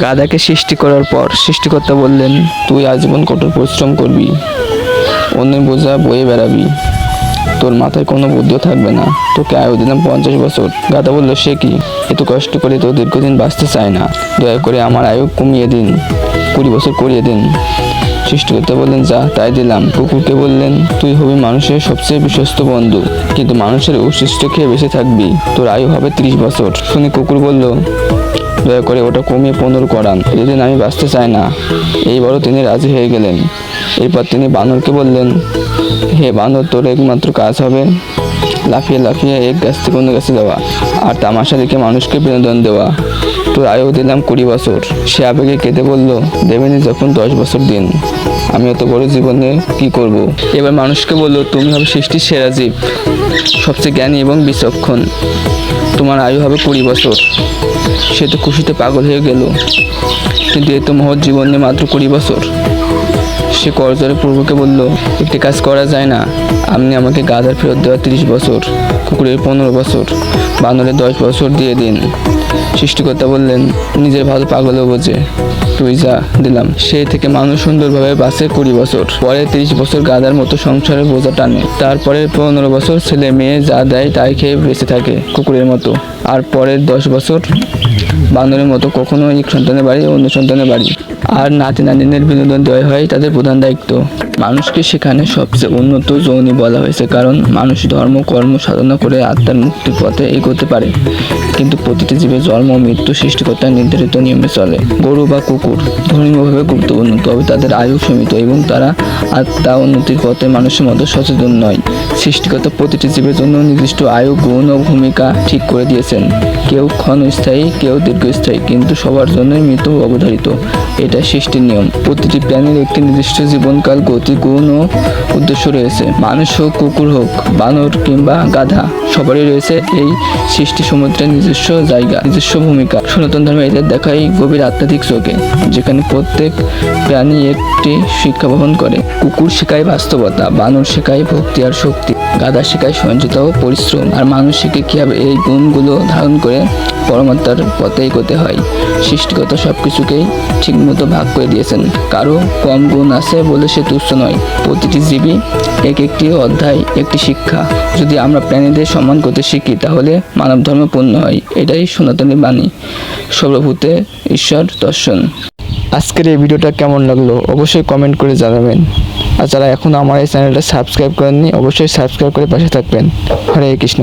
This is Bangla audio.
গাধাকে সৃষ্টি করার পর সৃষ্টিকর্তা বললেন, তুই আজীবন কঠোর পরিশ্রম করবি। অন্যের বোঝা বয়ে বেড়াবি। তোর মাথায় কোনো বুদ্ধিও থাকবে না। তোকে আয়ু দিলাম পঞ্চাশ বছর। গাধা বলল, সে কি? এত কষ্ট করে তো দীর্ঘদিন বাঁচতে চায় না। দয়া করে আমার আয়ু কমিয়ে দিন। কুড়ি বছর করিয়ে দিন। সৃষ্টিকর্তা বললেন, যা, তাই দিলাম। কুকুরকে বললেন, তুই হবি মানুষের সবচেয়ে বিশ্বস্ত বন্ধু। কিন্তু মানুষের উশিষ্ট খেয়ে বেঁচে থাকবি। তোর আয়ু হবে ত্রিশ বছর। শুনে কুকুর বলল দয়া করে ওটা কমিয়ে পনেরো করান। এদিন আমি বাঁচতে চাই না। এইবারও তিনি রাজি হয়ে গেলেন। এরপর তিনি বানরকে বললেন, হে বানর, তোর একমাত্র কাজ হবে লাফিয়ে লাফিয়ে এক গাছ থেকে অন্য গাছে যাওয়া আর তামাশা দেখে মানুষকে বিনোদন দেওয়া। তোর আয়ু দিলাম কুড়ি বছর। সে আবেগে কেঁদে বলল, দেবেনি যখন দশ বছর দিন। আমি এত বড় জীবনে কি করব। এবার মানুষকে বলল, তুমি হবে সৃষ্টির সেরা জীব, সবচেয়ে জ্ঞানী এবং বিচক্ষণ। তোমার আয়ু হবে কুড়ি বছর। সে তো খুশিতে পাগল হয়ে গেল। কিন্তু এ তো মহৎ জীবনে মাত্র কুড়ি বছর। সে করজরে পূর্বকে বলল, একটি কাজ করা যায় না। আপনি আমাকে গাধার ফেরত দেওয়া তিরিশ বছর, কুকুরের পনেরো বছর, বানরের দশ বছর দিয়ে দিন। সৃষ্টিকর্তা বললেন, নিজের ভালো পাগলও বোঝে। যা দিলাম। সেই থেকে মানুষ সুন্দরভাবে বাসে কুড়ি বছর। পরে তিরিশ বছর গাদার মতো সংসারের বোঝা টানে। তারপরে পনেরো বছর ছেলে মেয়ে যা দেয় তাই খেয়ে বেঁচে থাকে কুকুরের মতো। আর পরের দশ বছর বানরের মতো কখনো এক সন্তানের বাড়ি অন্য সন্তানের বাড়ি। আর নাতি নাতিনের বিনোদন দেওয়া হয় তাদের প্রধান দায়িত্ব। মানুষকে সেখানে সবচেয়ে উন্নত যৌনি বলা হয়েছে, কারণ মানুষ ধর্ম, কর্ম সাধনা করে আত্মার মুক্তির পথে এগোতে পারে। কিন্তু প্রতিটি জীবের জন্ম মৃত্যু সৃষ্টিকর্তার নির্ধারিত নিয়মে চলে। গরু বা কুকুর ধর্মীয়ভাবে গুরুত্বপূর্ণ, তবে তাদের আয়ু সীমিত এবং তারা আত্মা উন্নতির পথে মানুষের মতো সচেতন নয়। সৃষ্টিকর্তা প্রতিটি জীবের জন্য নির্দিষ্ট আয়ু, গুণ ও ভূমিকা ঠিক করে দিয়েছেন। কেউ ক্ষণস্থায়ী, কেউ দীর্ঘস্থায়ী, কিন্তু সবার জন্যই মৃত অবধারিত। এটা সৃষ্টির নিয়ম। প্রতিটি প্রাণীর একটি নির্দিষ্ট জীবনকাল, গতি, গুণ ও উদ্দেশ্য রয়েছে। মানুষ হোক, কুকুর হোক, বানর কিংবা গাধা, সবারই রয়েছে এই সৃষ্টি সমুদ্রের নিজস্ব জায়গা, নিজস্ব ভূমিকা। সনাতন ধর্মে এদের দেখাই গভীর আধ্যাত্মিক চোখে যেখানে প্রত্যেক প্রাণী একটি শিক্ষা বহন করে। কুকুর শেখায় বাস্তবতা, বানর শেখায় ভক্তি আর শক্তি। গাধা শেখায় সঞ্চিতা ও পরিশ্রম আর মানুষ কীভাবে এই গুণগুলো ধারণ করে পরমাত্মার পথে এগোতে হয়। সৃষ্টিগত সব কিছুকেই ঠিকমতো ভাগ করে দিয়েছেন। কারও কম গুণ আছে বলে সে তুচ্ছ নয়। প্রতিটি জীবী এক একটি অধ্যায়, একটি শিক্ষা। যদি আমরা প্রাণীদের সম্মান করতে শিখি, তাহলে মানব ধর্ম পূর্ণ হয়। এটাই সনাতনী বাণী। সর্বভূতে ঈশ্বর দর্শন। আজকের এই ভিডিওটা কেমন লাগল? অবশ্যই কমেন্ট করে জানাবেন। আর যারা এখন আমার এই চ্যানেলটা সাবস্ক্রাইব করেননি, অবশ্যই সাবস্ক্রাইব করে পাশে থাকবেন। হরে কৃষ্ণ।